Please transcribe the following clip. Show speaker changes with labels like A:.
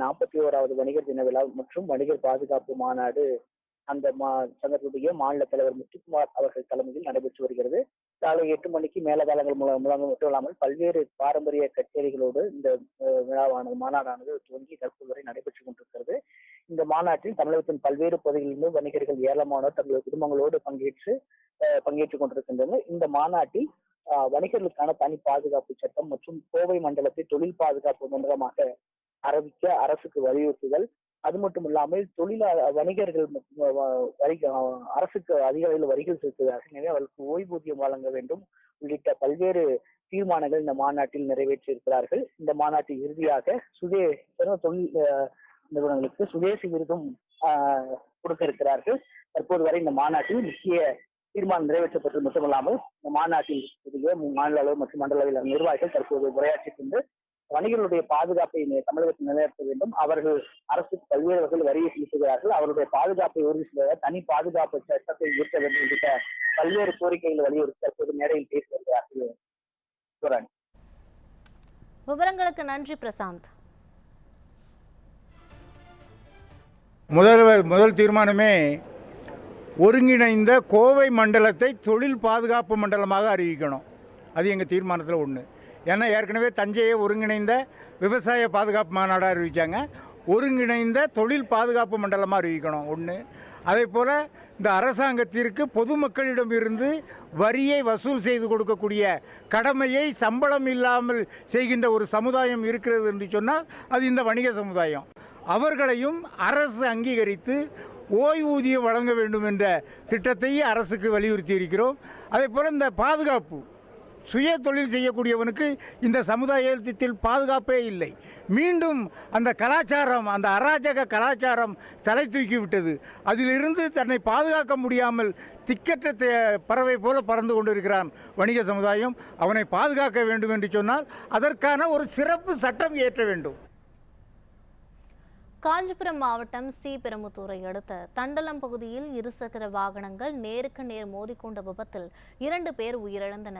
A: நாற்பத்தி ஓராவது வணிகர் தின விழா மற்றும் வணிகர் பாதுகாப்பு மாநாடு அந்த மா சங்கத்துடைய மாநில தலைவர் முத்துக்குமார் அவர்கள் தலைமையில் நடைபெற்று வருகிறது. காலை எட்டு மணிக்கு மேலதாளங்கள் மூலம் முழங்க மட்டும் இல்லாமல் பல்வேறு பாரம்பரிய கச்சேரிகளோடு இந்த விழாவானது மாநாடானது துவங்கி தற்போது வரை நடைபெற்றுக் கொண்டிருக்கிறது. இந்த மாநாட்டில் தமிழகத்தின் பல்வேறு பகுதிகளிலிருந்து வணிகர்கள் ஏராளமானோர் தங்களது குடும்பங்களோடு பங்கேற்று பங்கேற்றுக் கொண்டிருக்கின்றனர். இந்த மாநாட்டில் வணிகர்களுக்கான தனி பாதுகாப்பு சட்டம் மற்றும் கோவை மண்டலத்தை தொழில் பாதுகாப்பு மண்டலமாக ஆரம்பிக்க அரசுக்கு வலியுறுத்துதல். அது மட்டும் இல்லாமல் தொழிலாளர் வணிகர்கள் வரி அரசுக்கு அதிக அளவில் வரிகள் செலுத்துவதாக எனவே அவர்களுக்கு ஓய்வூதியம் வழங்க வேண்டும். உள்ளிட்ட பல்வேறு தீர்மானங்கள் இந்த மாநாட்டில் நிறைவேற்றியிருக்கிறார்கள். இந்த மாநாட்டில் இறுதியாக சுதே தொழில் அஹ், நிறுவனங்களுக்கு சுதேசி விருதும் ஆஹ், கொடுக்க இருக்கிறார்கள். தற்போது வரை இந்த மாநாட்டில் முக்கிய தீர்மானம் நிறைவேற்றப்பட்டது மட்டுமல்லாமல் இந்த மாநாட்டில் மாநில அளவு மற்றும் மண்டல அளவிலான நிர்வாகிகள் தற்போது உரையாற்றிக் கொண்டு வணிகர்களுடைய பாதுகாப்பை தமிழகத்தில் நிலைநிறுத்த வேண்டும். அவர்கள் அரசுக்கு பல்வேறு வகையில் வரியை செலுத்துகிறார்கள். அவருடைய பாதுகாப்பை உறுதி செய்ய தனி பாதுகாப்பு சட்டத்தை இயற்ற வேண்டும் உள்ளிட்ட பல்வேறு கோரிக்கைகளை வலியுறுத்தி தற்போது மேடையில் பேசி வருகிறார்கள். சிவராணி
B: விவரங்களுக்கு நன்றி பிரசாந்த்.
C: முதல்வர் முதல் தீர்மானமே ஒருங்கிணைந்த கோவை மண்டலத்தை தொழில் பாதுகாப்பு மண்டலமாக அறிவிக்கணும். அது எங்கள் தீர்மானத்தில் ஒன்று ஏன்னா ஏற்கனவே தஞ்சையை ஒருங்கிணைந்த விவசாய பாதுகாப்பு மாநாடாக அறிவித்தாங்க ஒருங்கிணைந்த தொழில் பாதுகாப்பு மண்டலமாக அறிவிக்கணும் ஒன்று அதே போல் இந்த அரசாங்கத்திற்கு பொதுமக்களிடம் இருந்து வரியை வசூல் செய்து கொடுக்கக்கூடிய கடமையை சம்பளம் இல்லாமல் செய்கின்ற ஒரு சமுதாயம் இருக்கிறது என்று சொன்னால் அது இந்த வணிக சமுதாயம். அவர்களையும் அரசு அங்கீகரித்து ஓய்வூதியம் வழங்க வேண்டும் என்ற திட்டத்தை அரசுக்கு வலியுறுத்தி இருக்கிறோம். அதே போல் இந்த பாதுகாப்பு சுய தொழில் செய்யக்கூடியவனுக்கு இந்த சமுதாயத்தில் பாதுகாப்பே இல்லை. மீண்டும் அந்த கலாச்சாரம் அந்த அராஜக கலாச்சாரம் தலை தூக்கிவிட்டது. அதிலிருந்து தன்னை பாதுகாக்க முடியாமல் திக்கற்ற பறவை போல பறந்து கொண்டிருக்கிறான் வணிக சமுதாயம். அவனை பாதுகாக்க வேண்டும் என்று சொன்னால் அதற்கான ஒரு சிறப்பு சட்டம் இயற்ற வேண்டும்.
B: காஞ்சிபுரம் மாவட்டம் ஸ்ரீபெரும்புத்தூரை அடுத்த தண்டலம் பகுதியில் இருசக்கர வாகனங்கள் நேருக்கு நேர் மோதிக்கொண்ட விபத்தில் இரண்டு பேர் உயிரிழந்தனர்.